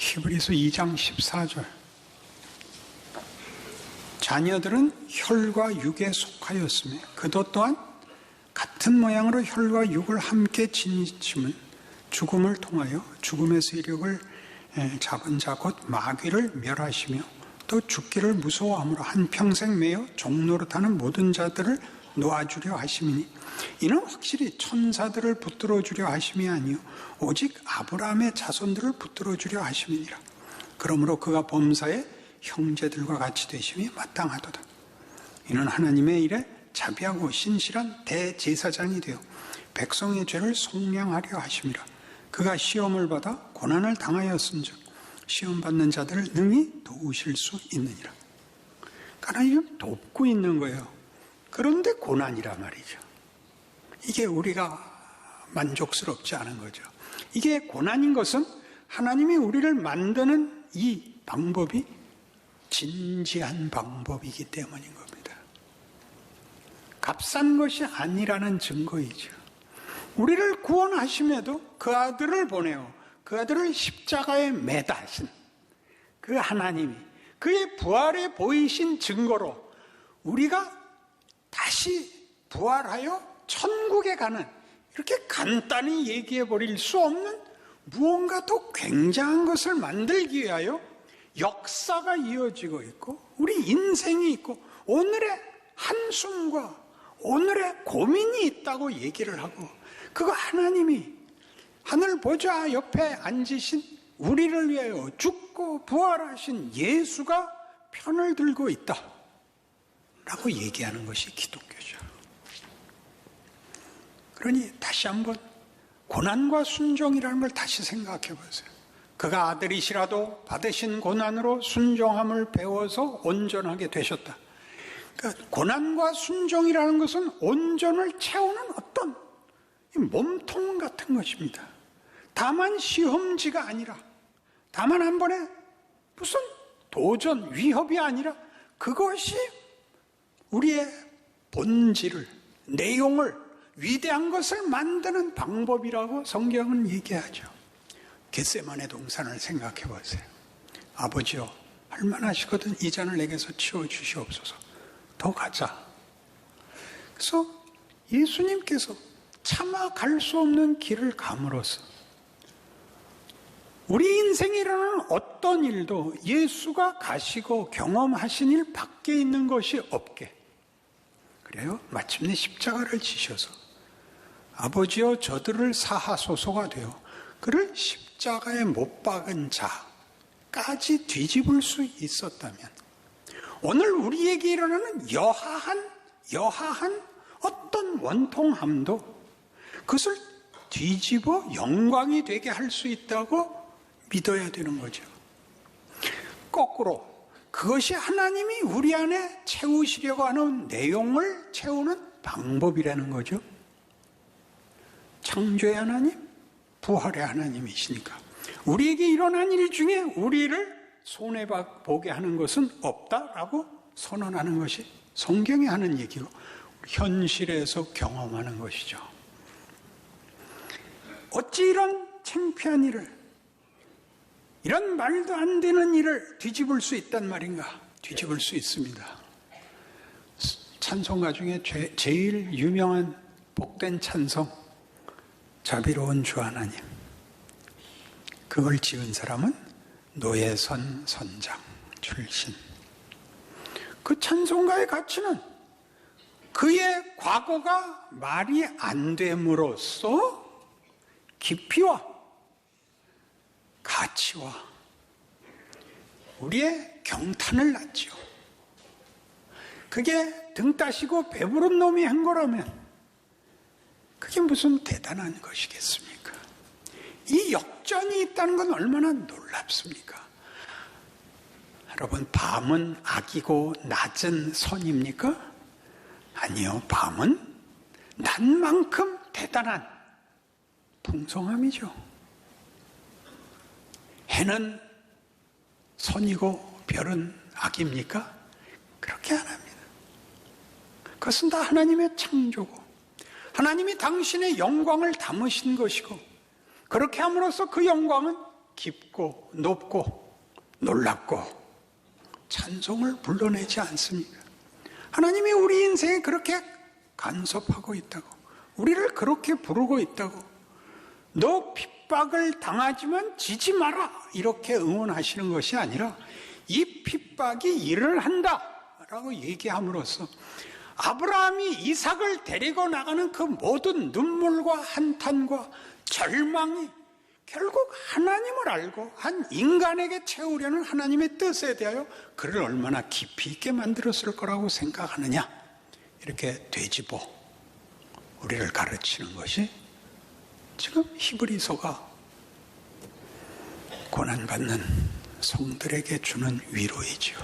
히브리서 2장 14절. 자녀들은 혈과 육에 속하였으며 그도 또한 같은 모양으로 혈과 육을 함께 지니침은 죽음을 통하여 죽음의 세력을 잡은 자 곧 마귀를 멸하시며 또 죽기를 무서워함으로 한평생 매여 종노릇하는 모든 자들을 놓아주려 하심이니 이는 확실히 천사들을 붙들어 주려 하심이 아니요 오직 아브라함의 자손들을 붙들어 주려 하심이니라. 그러므로 그가 범사에 형제들과 같이 되심이 마땅하도다. 이는 하나님의 일에 자비하고 신실한 대제사장이 되어 백성의 죄를 속량하려 하심이라. 그가 시험을 받아 고난을 당하였은즉 시험 받는 자들을 능히 도우실 수 있느니라. 하나님 돕고 있는 거예요 그런데 고난이라 말이죠 이게 우리가 만족스럽지 않은 거죠 이게 고난인 것은 하나님이 우리를 만드는 이 방법이 진지한 방법이기 때문인 겁니다. 값싼 것이 아니라는 증거이죠. 우리를 구원하심에도 그 아들을 보내어 그 아들을 십자가에 매다신 그 하나님이 그의 부활에 보이신 증거로 우리가 다시 부활하여 천국에 가는 이렇게 간단히 얘기해 버릴 수 없는 무언가 더 굉장한 것을 만들기 위하여 역사가 이어지고 있고 우리 인생이 있고 오늘의 한숨과 오늘의 고민이 있다고 얘기를 하고 그거 하나님이 하늘 보좌 옆에 앉으신 우리를 위하여 죽고 부활하신 예수가 편을 들고 있다 라고 얘기하는 것이 기독교죠 그러니 다시 한번 고난과 순종이라는 걸 다시 생각해 보세요 그가 아들이시라도 받으신 고난으로 순종함을 배워서 온전하게 되셨다. 그러니까 고난과 순종이라는 것은 온전을 채우는 어떤 몸통 같은 것입니다. 다만 시험지가 아니라, 다만 한 번에 무슨 도전, 위협이 아니라 그것이 우리의 본질을, 내용을, 위대한 것을 만드는 방법이라고 성경은 얘기하죠. 겟세만의 동산을 생각해 보세요. 아버지요, 할만하시거든 이 잔을 내게서 치워 주시옵소서. 더 가자. 그래서 예수님께서 차마 갈 수 없는 길을 감으로써 우리 인생이라는 어떤 일도 예수가 가시고 경험하신 일 밖에 있는 것이 없게. 그래요? 마침내 십자가를 지셔서 아버지여 저들을 사하소서가 되어 그를 십자가에 못 박은 자까지 뒤집을 수 있었다면 오늘 우리에게 일어나는 여하한 여하한 어떤 원통함도 그것을 뒤집어 영광이 되게 할 수 있다고 믿어야 되는 거죠. 거꾸로 그것이 하나님이 우리 안에 채우시려고 하는 내용을 채우는 방법이라는 거죠. 창조의 하나님, 부활의 하나님이시니까 우리에게 일어난 일 중에 우리를 손해보게 하는 것은 없다라고 선언하는 것이 성경이 하는 얘기고 현실에서 경험하는 것이죠. 어찌 이런 창피한 일을 이런 말도 안 되는 일을 뒤집을 수 있단 말인가? 뒤집을 수 있습니다. 찬송가 중에 제일 유명한 복된 찬송 자비로운 주 하나님. 그걸 지은 사람은 노예선 선장 출신. 그 찬송가의 가치는 그의 과거가 말이 안 됨으로써 깊이와 가치와 우리의 경탄을 낳지요. 그게 등 따시고 배부른 놈이 한 거라면 그게 무슨 대단한 것이겠습니까? 이 역전이 있다는 건 얼마나 놀랍습니까? 여러분, 밤은 악이고 낮은 선입니까? 아니요, 밤은 낮만큼 대단한 풍성함이죠. 해는 선이고 별은 악입니까? 그렇게 안 합니다. 그것은 다 하나님의 창조고 하나님이 당신의 영광을 담으신 것이고 그렇게 함으로써 그 영광은 깊고 높고 놀랍고 찬송을 불러내지 않습니까? 하나님이 우리 인생에 그렇게 간섭하고 있다고, 우리를 그렇게 부르고 있다고, 너 핍박을 당하지만 지지 마라! 이렇게 응원하시는 것이 아니라 이 핍박이 일을 한다! 라고 얘기함으로써 아브라함이 이삭을 데리고 나가는 그 모든 눈물과 한탄과 절망이 결국 하나님을 알고 한 인간에게 채우려는 하나님의 뜻에 대하여 그를 얼마나 깊이 있게 만들었을 거라고 생각하느냐. 이렇게 되짚어 우리를 가르치는 것이 지금 히브리서가 고난받는 성들에게 주는 위로이지요.